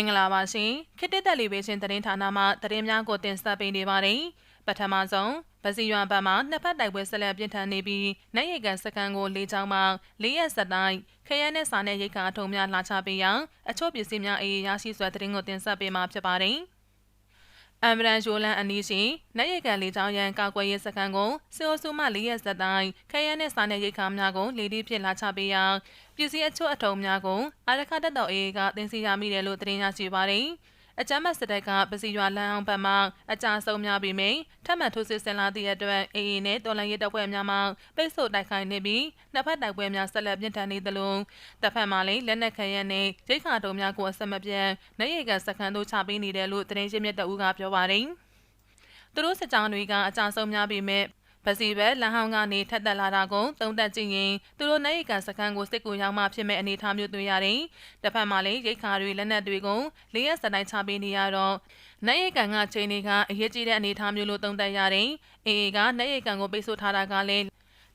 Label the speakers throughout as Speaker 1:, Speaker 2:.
Speaker 1: င်္ဂလာပါရှင်ခေတ်တက်တက်လေးပဲရှင်သတင်းဌာနမှသတင်းများကိုတင်ဆက်ပေးနေပါတယ်ပထမဆုံးဗစီရွာဘက်မှနှစ်ဖက်တိုက်ပွဲဆက်လက်ပြင်းထန်နေပြီးနိုင်ရိတ်ကန်စကန်ကိုလေးချောင်းမှလေးရက်ဆက်တိုင်းခရမ်းနဲ့စာနဲ့ရိတ်ခါအထုံများလာချပေးရန်အချို့ပစ္စည်းများအေးရရှိစွာသတင်းကိုတင်ဆက်ပေးမှာဖြစ်ပါတယ် အမ်ဘရန်ယိုလန်အနီးရှိနိုင်ရိတ်ကန်လေးချောင်းရန်ကာကွယ်ရေးစခန်းကိုစေအိုဆူမလေးရက်ဆက်တိုင်းခရမ်းနဲ့စာနဲ့ရိတ်ခါများကိုလေဒီဖြစ်လာချပေးရန်ပစ္စည်းအချို့အထုံများကိုအာရခတက်တော်အေးကတင်စီရမိတယ်လို့သတင်းရရှိပါတယ်။ အကြမ်းမဲ့စစ်တပ်ကပစီရွာလမ်းအောင်ဘက်မှအကြဆုံးများပြီးမိထပ်မံထိုးစစ်ဆင်လာသည့်အတွက်အေအေနဲ့တော်လန်ရဲတပ်ဖွဲ့များမှပိတ်ဆို့တိုက်ခိုက်နေပြီးနှစ်ဖက်တိုက်ပွဲများဆက်လက်ပြင်းထန်နေသလိုတပ်ဖက်မှလည်းလက်နက်ခဲယမ်းနဲ့ဒိတ်ခါတုံများကိုအဆက်မပြတ်နိုင်ရိတ်ကစခန်းတို့ချပေးနေတယ်လို့သတင်းရင်းမြစ်တအူးကပြောပါတယ်သူတို့စစ်ကြောင်းတွေကအကြဆုံးများပြီးမြဲ ပစီဘက်လမ်းဟောင်းကနေထက်သက်လာတာကိုသုံးသက်ကြည့်ရင်သူတို့နိုင်ရိတ်ကန်စခန်းကိုစစ်ကူရောက်မှဖြစ်မဲ့အနေအထားမျိုးတွေ့ရတယ်။တစ်ဖက်မှာလည်းရိတ်ခါတွေလက်နက်တွေကိုလေးရက်စတိုင်းချပေးနေရတော့နိုင်ရိတ်ကန်ကချိန်တွေကအရေးကြီးတဲ့အနေအထားမျိုးလို့သုံးသက်ရတယ်။အေအေကနိုင်ရိတ်ကန်ကိုပိတ်ဆို့ထားတာကလည်း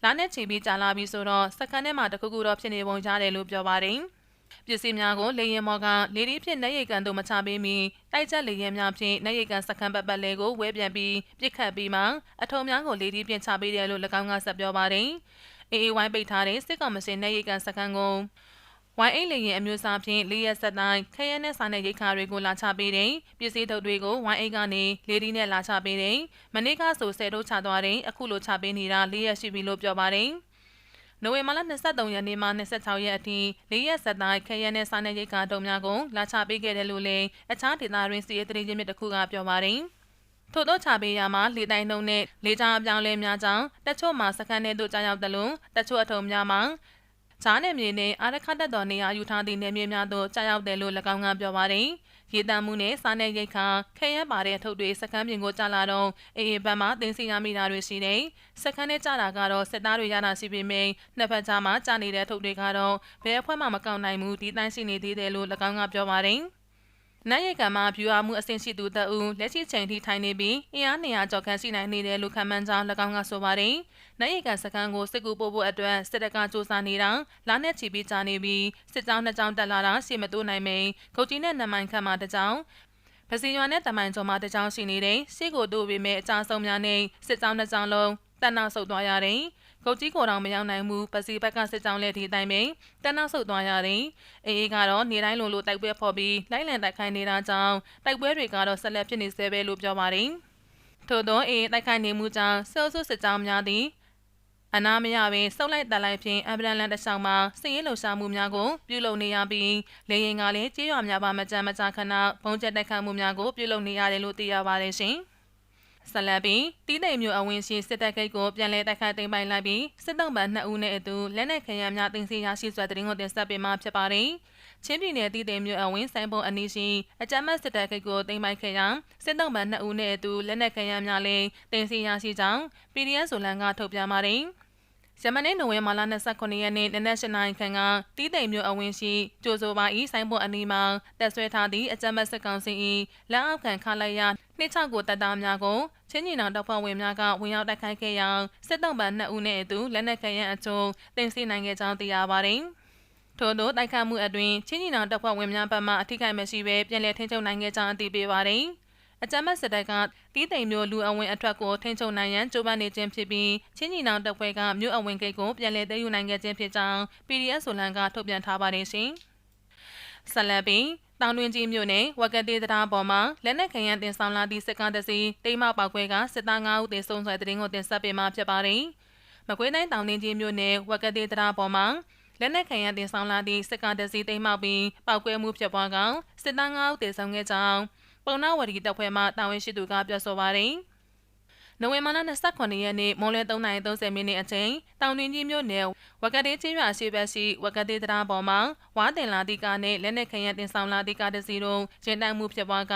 Speaker 1: လာနဲ့ချီပြီးကြာလာပြီဆိုတော့စခန်းထဲမှာတခုခုတော့ဖြစ်နေပုံရတယ်လို့ပြောပါတယ်။ ပစ္စည်းများကိုလေရင်မော်ကလေဒီဖြင့်နိုင်ရိတ်ကန်တို့မချပေးမီတိုက်ချက်လေရင်များဖြင့်နိုင်ရိတ်ကန်စခန်းပတ်ပတ်လဲကိုဝဲပြန်ပြီးပြစ်ခတ်ပြီးမှအထုံများကိုလေဒီဖြင့်ချပေးတယ်လို့၎င်းကဆက်ပြောပါတယ်။ AAY ပိတ်ထားတဲ့စစ်ကောင်မရှင်နိုင်ရိတ်ကန်စခန်းကိုဝိုင်းအိတ်လေရင်အမျိုးအစားဖြင့်လေးရက်ဆက်တိုင်းခရဲနဲ့စာနဲ့ရိတ်ခါတွေကိုလာချပေးတယ်။ပစ္စည်းထုတ်တွေကိုဝိုင်းအိတ်ကနေလေဒီနဲ့လာချပေးတယ်။မနေ့ကဆိုဆယ်တို့ချသွားတယ်။အခုလိုချပေးနေတာလေးရက်ရှိပြီလို့ပြောပါတယ်။ နိုဝင်ဘာလ23ရက်နေ့မှ26ရက်အထိ၄ရက်ဆက်တိုင်းခရဲနဲ့စားနယ်ရိတ်ကာတုံများကိုလာချပေးခဲ့တယ်လို့လည်းအခြားဒေသတွင်စီးရဲတရေချင်းမြစ်တစ်ခုကပြောပါတယ်။ထို့သောချပေးရမှာလေတိုင်းနှုံနဲ့လေချာအပြောင်းလဲများကြောင့်တချို့မှာစခန်းထဲသို့ကြားရောက်တယ်လို့တချို့အထုံများမှာ ဈာနယ်မြေနဲ့အာရခတ်တော်နေရာယူထားသည့်နယ်မြေများသို့ကြားရောက်တယ်လို့၎င်းကပြောပါတယ်။ရေတမ်းမှုနဲ့စားနယ်ရိတ်ခါခဲရပါတဲ့ထုတ်တွေစကမ်းပြင်ကိုကြာလာတော့အေအေဘက်မှတင်းစီရမိတာတွေရှိတယ်။စကမ်းနဲ့ကြာတာကတော့စစ်သားတွေရတာရှိပေမယ့်နှစ်ဖက်ကြားမှာကြာနေတဲ့ထုတ်တွေကတော့ဘယ်အဖွဲ့မှမကောက်နိုင်ဘူးဒီတိုင်းရှိနေသေးတယ်လို့၎င်းကပြောပါတယ်။ နိုင်ရိတ်ကမှာဗျူဟာမှုအဆင့်ရှိသူတအူလက်ရှိချိန်ထိထိုင်နေပြီးအင်အား200ကျော်ခန့်ရှိနိုင်နေတယ်လို့ခန့်မှန်းကြောင်း၎င်းကဆိုပါတယ်။နိုင်ရိတ်ကစခန်းကိုစစ်ကူပို့ဖို့အတွက်စစ်တပ်ကစ조사နေတာလာနဲ့ချီပြီးကြာနေပြီးစစ်ကြောင်းနှစ်ကြောင်းတက်လာတာရှေ့မတိုးနိုင်မိန်ဂုတ်ကြီးနဲ့နမိုင်ခန့်မှာတစ်ကြောင်းပစီရွာနဲ့တမိုင်ကျော်မှာတစ်ကြောင်းရှိနေတဲ့စီကိုတို့ပေမဲ့အကြဆုံးများနဲ့စစ်ကြောင်းနှစ်ကြောင်းလုံးတက်နောက်ဆုတ်သွားရတယ်။ ဂုတ်ကြီးကိုတောင်မရောက်နိုင်ဘူးပစီဘက်ကစစ်ကြောင်းလက်ဒီတိုင်းပင်တန်းနောက်ဆုတ်သွားရတယ်အေးအေးကတော့နေတိုင်းလိုလိုတိုက်ပွဲဖော်ပြီးလိုက်လံတိုက်ခိုင်းနေတာကြောင့်တိုက်ပွဲတွေကတော့ဆက်လက်ဖြစ်နေဆဲပဲလို့ပြောပါတယ်ထို့သောအေးတိုက်ခိုင်းနေမှုကြောင့်ဆဲလ်ဆုစစ်ကြောင်းများသည်အနာမရပင်စုပ်လိုက်တက်လိုက်ဖြင့်အမ်ဘလန်လန်တဆောင်မှာစည်ရဲလှုပ်ရှားမှုများကိုပြုလုပ်နေရပြီးလေရင်ကလည်းကြေးရွာများပါမကြမ်းမကြခဏဘုံကျက်တိုက်ခတ်မှုများကိုပြုလုပ်နေရတယ်လို့သိရပါတယ်ရှင်။ ဆက်လက်ပြီးတီးတိမ်မျိုးအဝင်ရှိစစ်တပ်ကိတ်ကိုပြန်လည်တိုက်ခိုက်သိမ်းပိုင်လိုက်ပြီးစစ်တုံးပန်2ဦးနဲ့အတူလက်နက်ခဲယမ်းများတင်စီရရှိစွာတရင်ကိုတင်ဆက်ပေးမှဖြစ်ပါတယ်။ချင်းပြည်နယ်တီးတိမ်မျိုးအဝင်ဆိုင်ပုံအနီးရှိအကြမ်းမဲ့စစ်တပ်ကိတ်ကိုသိမ်းပိုင်ခဲ့ရာစစ်တုံးပန်2ဦးနဲ့အတူလက်နက်ခဲယမ်းများလည်းတင်စီရရှိကြောင်း PDF ဆိုလန်ကထုတ်ပြန်ပါတယ်။ ယမနေ့နိုဝင်ဘာလ29ရက်နေ့နနက်၈နာရီခန့်ကတီးတိမ်မြို့အဝင်းရှိကျိုဆိုပါဤဆိုင်ပေါ်အနီးမှာတက်ဆွဲထားသည့်အကြမ်းဖက်စစ်ကောင်စီ၏လက်အောက်ခံခလာရနှိချကိုတပ်သားများကိုချင်းညီနောင်တပ်ဖွဲ့ဝင်များကဝင်ရောက်တိုက်ခိုက်ခဲ့ရာစစ်တုံးပန်2ဦးနှင့်အတူလက်နက်ခဲယမ်းအချို့တင်စီနိုင်ခဲ့ကြောင်းသိရပါသည်ထို့သောတိုက်ခိုက်မှုအတွင်းချင်းညီနောင်တပ်ဖွဲ့ဝင်များဘက်မှအထိခိုက်မရှိဘဲပြန်လည်ထိန်းချုပ်နိုင်ခဲ့ကြောင်းအသိပေးပါသည်။ အကြမ်းဖက်စစ်တပ်ကတီးတိမ်မျိုးလူအဝင်အထွက်ကိုထိန်းချုပ်နိုင်ရန်ကြိုးပမ်းနေခြင်းဖြစ်ပြီးချင်းညီနောင်တပ်ဖွဲ့ကမြို့အဝင်ဂိတ်ကိုပြန်လည်သိမ်းယူနိုင်ခဲ့ခြင်းဖြစ်ကြောင်း PDF ဆိုလန်ကထုတ်ပြန်ထားပါတယ်ရှင်။ဆက်လက်ပြီးတောင်တွင်ကြီးမြို့နယ်ဝက်ကတေးတရားပေါ်မှာလက်နက်ခံရန်တင်ဆောင်လာသည့်စစ်ကားတစ်စီးတိမ်မောက်ပောက်ခွဲကစစ်သား9ဦးသေဆုံးဆွဲတဲ့တင်ကိုတင်ဆက်ပေးမှာဖြစ်ပါတယ်။မကွေးတိုင်းတောင်တွင်ကြီးမြို့နယ်ဝက်ကတေးတရားပေါ်မှာလက်နက်ခံရန်တင်ဆောင်လာသည့်စစ်ကားတစ်စီးတိမ်မောက်ပြီးပောက်ကွဲမှုဖြစ်ပွားကစစ်သား9ဦးသေဆုံးခဲ့ကြောင်း ပုံနာဝရီတပ်ဖွဲ့မှတာဝန်ရှိသူကပြောဆိုပါတယ်။နိုဝင်ဘာလ29ရက်နေ့မွန်လွဲ3:30မိနစ်အချိန်တောင်တွင်ကြီးမြို့နယ်ဝကတေးချင်းရွာရှိဘက်ရှိဝကတေးတရားပေါ်မှာဝါတင်လာသည့်ကားနဲ့လက်နက်ခရံတင်ဆောင်လာသည့်ကားတစ်စီးတို့ရင်တန်းမှုဖြစ်ပွားက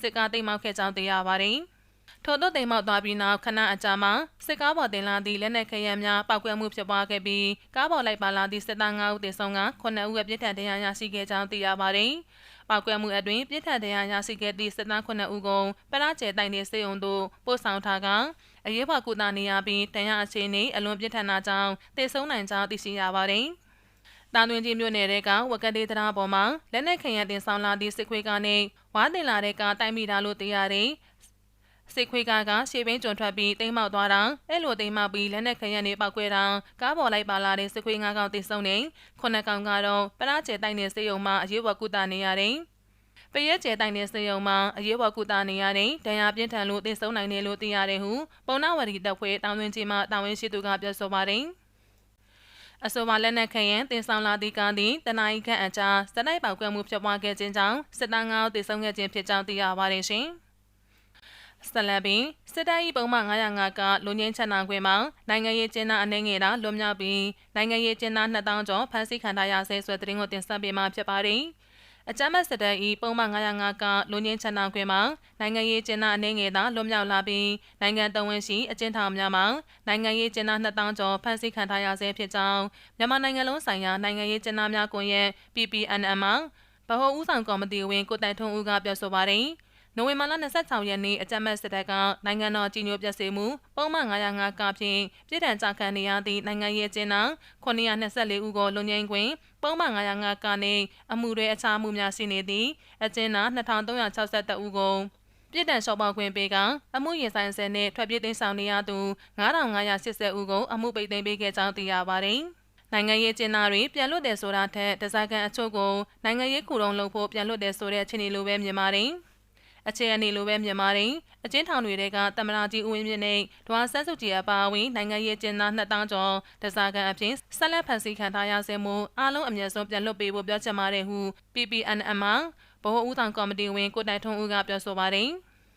Speaker 1: စစ်ကားတိမ်မောက်ခဲ့ကြောင်းသိရပါတယ်။ ထို့သောတိမ်မောက်သွားပြီးနောက်ခဏအကြာမှာစစ်ကားပေါ်တင်လာသည့်လက်နက်ခရံများပောက်ကွဲမှုဖြစ်ပွားခဲ့ပြီးကားပေါ်လိုက်ပါလာသည့်စစ်သား9ဦးသေဆုံးက9ဦးအပြစ်ဒဏ်တရားရရှိခဲ့ကြောင်းသိရပါတယ်။ပောက်ကွဲမှုအတွင်းပြစ်ထန်တရားရရှိခဲ့သည့်စစ်သား9ဦးကိုပရကျဲတိုင်နေစေုံတို့ပို့ဆောင်ထားကအရေးပေါ်ကုသနေရပြီးတရားအခြေအနေအလွန်ပြစ်ထန်တာကြောင့်တေဆုံးနိုင်ကြောင်းသိရှိရပါတယ်။တာတွင်ကြီးမြို့နယ်တဲကဝကတ်ဒေသရာပေါ်မှာလက်နက်ခဲယံတင်ဆောင်လာသည့်စစ်ခွေးကနေဝါတင်လာတဲ့ကတိုက်မိတာလို့သိရတယ် စစ်ခွေးကားကရှေ့ဘင်းကျွံထွက်ပြီးတိမ်မောက်သွားတာအဲ့လိုတိမ်မောက်ပြီးလက်နက်ခဲယံနေပောက်ကွဲတာကားပေါ်လိုက်ပါလာတဲ့စစ်ခွေးငါးကောင်တိဆုံနေခုနှစ်ကောင်ကတော့ပရာကျဲတိုက်နေစေယုံမှာအရေးပေါ်ကုသနေရတယ်ပရဲကျဲတိုင်တဲ့စေယုံမှာအရေးပေါ်ကုသနေရတဲ့ဒဏ်ရာပြင်းထန်လို့သေဆုံးနိုင်တယ်လို့သိရတယ်ဟုပုံနာဝရီတပ်ဖွဲ့တောင်တွင်ကြီးမှတာဝန်ရှိသူကပြောဆိုပါတယ်။အဆိုပါလက်နက်ခဲယံတင်ဆောင်လာသည့်ကားသည်တနအီခန့်အကြာစတိုက်ပေါက်ကွဲမှုဖြစ်ပွားခဲ့ခြင်းကြောင့်စစ်သားငါးဦးသေဆုံးခဲ့ခြင်းဖြစ်ကြောင်းသိရပါတယ်ရှင်။ ဆလဘင်စစ်တပ်၏ပုံမှန်905ကလူငင်းချန်နာခွင်မှာနိုင်ငံရေးကျင်းသားအနေငယ်တာလွန်မြောက်ပြီးနိုင်ငံရေးကျင်းသား2000ကျော်ဖမ်းဆီးခံထားရဆဲဆွဲသတင်းကိုတင်ဆက်ပေးမှာဖြစ်ပါတယ်။အကြမ်းဖက်စစ်တပ်၏ပုံမှန်905ကလူငင်းချန်နာခွင်မှာနိုင်ငံရေးကျင်းသားအနေငယ်သာလွတ်မြောက်လာပြီးနိုင်ငံတော်ဝန်ရှိအကျဉ်းထောင်များမှာနိုင်ငံရေးကျင်းသား2000ကျော်ဖမ်းဆီးခံထားရဆဲဖြစ်ကြောင်းမြန်မာနိုင်ငံလုံးဆိုင်ရာနိုင်ငံရေးကျင်းသားများကွန်ရက် PPNM မှာဗဟိုဦးဆောင်ကော်မတီဝင်ကိုတိုင်ထွန်းဦးကပြောဆိုပါတယ်။ နိုဝင်ဘာလ26ရက်နေ့အကြမ်းဖက်စစ်တပ်ကနိုင်ငံတော်ကြီးညိုပျက်စေမှုပုံမှန်905ကဖြင့်ပြည်ထန်ကြခံနေရသည့်နိုင်ငံရေးကျင်းသား924ဦးကိုလွန်ငင်းခွင့်ပုံမှန်905ကနေအမှုတွေအခြားမှုများရှိနေသည့်အကျဉ်းသား2362ဦးကိုပြည်တံလျှောက်ပေါက်ခွင့်ပေးကအမှုရင်ဆိုင်ဆဲနဲ့ထွက်ပြေးသိမ်းဆောင်နေရသူ9580ဦးကိုအမှုပိတ်သိမ်းပေးခဲ့ကြောင်းသိရပါတယ်။နိုင်ငံရေးကျင်းသားတွေပြန်လွတ်တယ်ဆိုတာထက်တစားကန်အချို့ကိုနိုင်ငံရေးခုတုံးလုပ်ဖို့ပြန်လွတ်တယ်ဆိုတဲ့အခြေအနေလိုပဲမြင်ပါတယ်။ အခြေအနေလိုပဲမြန်မာရင်းအကျဉ်းထောင်တွေကတမနာကြီးဦးဝင်းမြင့်နဲ့ဒွါဆန်းစုကြည်အပါအဝင်နိုင်ငံရေးကျင်းသား2000ကျော်တစားကန်အဖြစ်ဆက်လက်ဖန်ဆီးခံထားရဆဲမှုအားလုံးအမြဲဆုံးပြန်လွတ်ပေးဖို့ပြောချင်ပါတယ်ဟု PPNM မှာဗဟိုဦးဆောင်ကော်မတီဝင်ကိုတိုင်ထွန်းဦးကပြောဆိုပါတယ်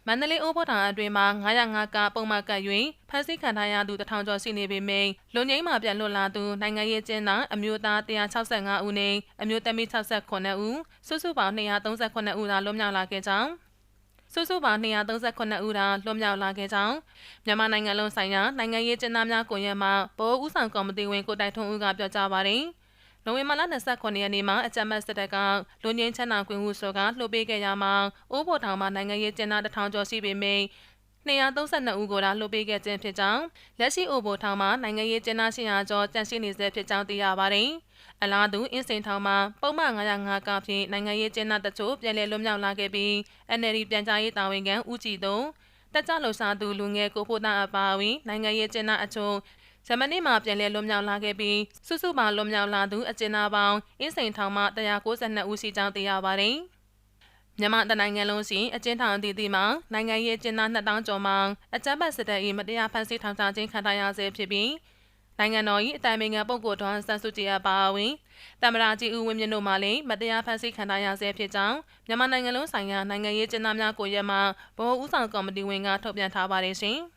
Speaker 1: မန္တလေးအိုးဘော်ထောင်အတွင်းမှာ905ကပုံမှန်ကပ်၍ဖမ်းဆီးခံထားရသူတထောင်ကျော်ရှိနေပေမယ့်လူငိမ့်မှာပြန်လွတ်လာသူနိုင်ငံရေးကျင်းသားအမျိုးသား165ဦးနဲ့အမျိုးသမီး68ဦးစုစုပေါင်း238ဦးသာလွတ်မြောက်လာခဲ့ကြောင်း စုစုပေါင်း238ဦးသာလွတ်မြောက်လာခဲ့ကြောင်းမြန်မာနိုင်ငံလုံးဆိုင်ရာနိုင်ငံရေးကျင်းသားများကွန်ရက်မှဗဟိုဦးဆောင်ကော်မတီဝင်ကိုတိုက်ထွန်းဦးကပြောကြားပါတယ်။နိုဝင်ဘာလ29ရက်နေ့မှာအကြမ်းဖက်စစ်တပ်ကလူငင်းချမ်းသာခွင့်ဟုဆိုကလှုပ်ပေးခဲ့ရမှာအိုးဖို့ထောင်မှာနိုင်ငံရေးကျင်းသားတထောင်ကျော်ရှိပေမယ့် 232ဦးကိုသာလှုပ်ပေးခဲ့ခြင်းဖြစ်ကြောင်းလက်ရှိအိုဘိုထောင်မှာနိုင်ငံရေးကျင်းသား800ကျော်တန်ရှိနေဆဲဖြစ်ကြောင်းသိရပါတယ်။အလားတူအင်းစိန်ထောင်မှာပုံမှန်905ကဖြင့်နိုင်ငံရေးကျင်းပတချို့ပြည်လည်လွတ်မြောက်လာခဲ့ပြီး NLD ပြန်ကြားရေးတာဝန်ခံဦးကြည်တုံးတက်ကြလှုပ်ရှားသူလူငယ်ကိုဖို့တာအပါအဝင်နိုင်ငံရေးကျင်းပအချို့ဂျမနီမှာပြန်လည်လွတ်မြောက်လာခဲ့ပြီးစုစုပေါင်းလွတ်မြောက်လာသူအကျဉ်းသားပေါင်းအင်းစိန်ထောင်မှ192ဦးရှိကြောင်းသိရပါတယ်။ မြန်မာတနိုင်ငံလုံးရှိအကျဉ်းထောင်အသီးသီးမှာနိုင်ငံရေးကျင်းသား2000ကျော်မှအကြမ်းဖက်စစ်တပ်၏မတရားဖမ်းဆီးထောင်ချခြင်းခံထားရဆဲဖြစ်ပြီးနိုင်ငံတော်၏အတိုင်ပင်ခံပုဂ္ဂိုလ်ဒေါ်ဆန်းစုကြည်အပါအဝင်တမရာကြီးဦးဝင်းမြင့်တို့မှလည်းမတရားဖန်ဆီးခံထားရဆဲဖြစ်ကြောင်းမြန်မာနိုင်ငံလုံးဆိုင်ရာနိုင်ငံရေးကျင်းသားများကိုရက်မှဗဟိုဦးဆောင်ကော်မတီဝင်ကထုတ်ပြန်ထားပါတယ်ရှင်။